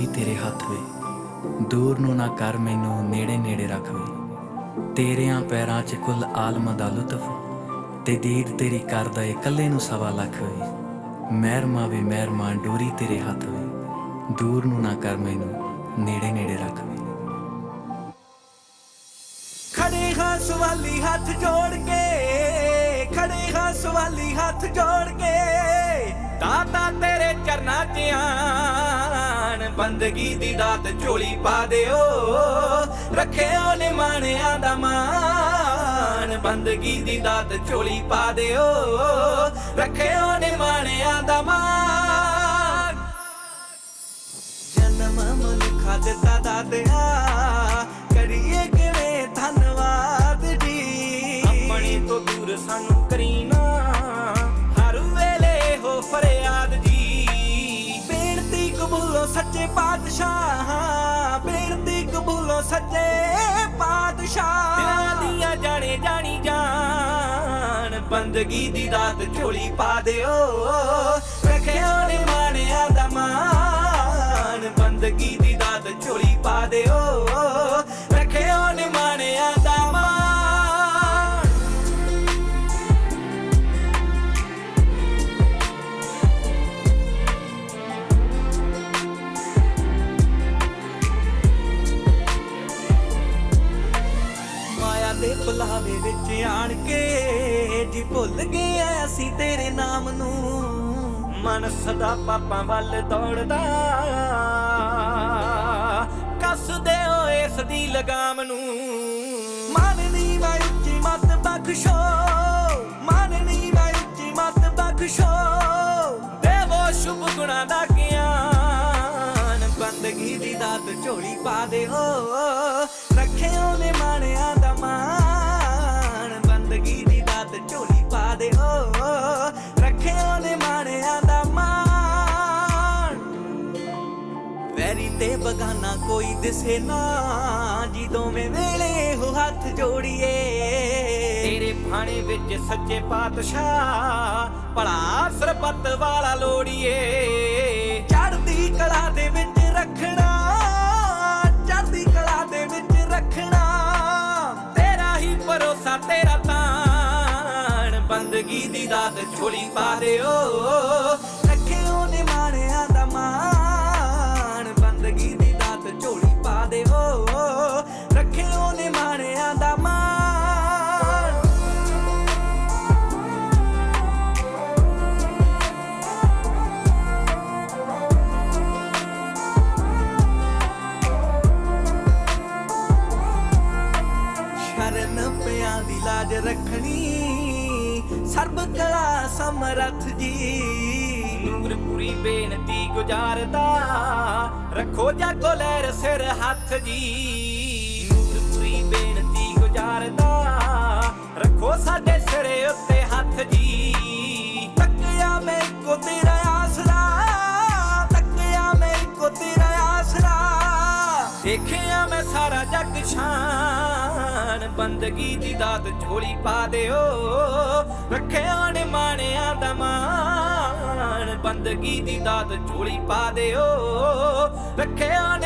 ਨੀ ਤੇਰੇ ਹੱਥ ਵੇ। ਦੂਰ ਨੂੰ ਨਾ ਕਰ ਮੈਨੂੰ ਨੇੜੇ ਨੇੜੇ ਰੱਖ ਵੇ। ਤੇਰਿਆਂ ਪੈਰਾਂ 'ਚ ਕੁੱਲ ਆਲਮ ਦਾ ਲੁਤਫ। ਤੇ ਦੀਦ ਤੇਰੀ ਕਰਦਾ ਏ ਕੱਲੇ ਨੂੰ ਸਵਾ ਲੱਖ ਵੇ। ਮਹਿਰਮਾ ਵੇ ਮਹਿਰਮਾ, ਡੋਰੀ ਤੇਰੇ ਹੱਥ ਵੇ। ਦੂਰ ਨੂੰ ਨਾ ਕਰ ਮੈਨੂੰ ਨੇੜੇ ਨੇੜੇ ਰੱਖ ਵੇ। ਖੜੇ ਹਾਂ ਸਵਾਲੀ ਹੱਥ ਜੋੜ ਕੇ, ਖੜੇ ਹਾਂ ਸਵਾਲੀ ਹੱਥ ਜੋੜ ਕੇ। ਦਾਤਾ ਤੇਰੇ ਚਰਨਾਂ 'ਚ ਆਣ ਬੰਦਗੀ ਦੀ ਦਾਤ ਝੋਲੀ ਪਾ ਦਿਓ। ਰੱਖਿਓ ਨੇ ਮਾਣਿਆਂ ਦਾ ਮਾਣ, ਬੰਦਗੀ ਦੀ ਦਾਤ ਝੋਲੀ ਪਾ ਦਿਓ। ਰੱਖਿਓ ਨੇ ਮਾਣਿਆਂ ਦਾ ਮਾਣ। ਜਨਮ ਮਨੁੱਖਾ ਦਿੱਤਾ ਦਾਦਿਆ ਕਬੂਲੋ ਪਾਤਸ਼ਾਹ, ਬੇਨਤੀ ਕਬੂਲੋ ਸੱਜੇ ਪਾਤਸ਼ਾਹ। ਦਿਲਾਂ ਦੀਆਂ ਜਾਣੇ ਜਾਣੀ ਜਾਣ ਬੰਦਗੀ ਦੀ ਦਾਤ ਝੋਲੀ ਪਾ ਦਿਓ। ਰੱਖਿਓ ਨੇ ਮਾਣਿਆ ਦਾ ਮਾਣ, ਬੰਦਗੀ ਦੀ ਦਾਤ ਝੋਲੀ ਪਾ ਦਿਓ। ਬੁਲਾਵੇ ਵਿੱਚ ਆਣ ਕੇ, ਜੀ ਭੁੱਲ ਗਏ ਆ ਅਸੀਂ ਤੇਰੇ ਨਾਮ ਨੂੰ। ਮਨ ਸਦਾ ਪਾਪਾਂ ਵੱਲ ਦੌੜਦਾ। ਕੱਸਦੇ ਹੋ ਇਸ ਦੀ ਲਗਾਮ ਨੂੰ। ਮਾਨਨੀ ਮੈਂ ਉੱਚੀ ਬਖਸ਼ੋ। ਮਾਨਨੀ ਮੈਂ ਉੱਚੀ ਮੱਤ ਬਖਸ਼ੋ। ਦੇਵੋ ਸ਼ੁਭ ਗੁਣਾ ਦਾ ਗਿਆਨ। ਬੰਦਗੀ ਦੀ ਦਾਤ ਝੋਲੀ ਪਾ ਦੇ ਹੋ ਬਗਾਨਾ ਕੋਈ ਦਿਸੇ ਨਾ, ਜੀ ਦੋਵੇਂ ਵੇਲੇ ਹੋ ਹੱਥ ਜੋੜੀਏ। ਤੇਰੇ ਭਾਣੇ ਵਿੱਚ ਸੱਚੇ ਪਾਤਸ਼ਾਹ, ਭਲਾ ਸਰਬੱਤ ਵਾਲਾ ਲੋੜੀਏ। ਚੜ੍ਹਦੀ ਕਲਾ ਦੇ ਵਿੱਚ ਰੱਖਣਾ ਚੜਦੀ ਕਲਾ ਦੇ ਵਿੱਚ ਰੱਖਣਾ, ਤੇਰਾ ਹੀ ਭਰੋਸਾ, ਤੇਰਾ ਤਾਣ। ਬੰਦਗੀ ਦੀ ਦਾਤ ਝੋਲੀ ਪਾ ਦਿਓ ਸ਼ਰਨ ਦੀ ਲਾਜ ਰੱਖਣੀ। ਸਰਬ ਕਲਾ ਸਮਰੱਥ ਜੀ। ਨੂਰਪੁਰੀ ਬੇਨਤੀ ਗੁਜ਼ਾਰਦਾ। ਰੱਖੋ ਜਾਗੋ ਲਹਿਰ ਸਿਰ ਹੱਥ ਜੀ। ਨੂਰਪੁਰੀ ਬੇਨਤੀ ਗੁਜ਼ਾਰਦਾ। ਰੱਖੋ ਸਾਡੇ ਦੇਖਿਆ ਮੈਂ ਸਾਰਾ ਜੱਗ ਸ਼ਾਨ ਬੰਦਗੀ ਦੀ ਦਾਤ ਝੋਲੀ ਪਾ ਦਿਓ। ਰੱਖਿਆ ਨੇ ਮਾਣਿਆਂ ਦਾ ਮਾਣ। ਬੰਦਗੀ ਦੀ ਦਾਤ ਝੋਲੀ ਪਾ ਦਿਓ। ਰੱਖਿਆ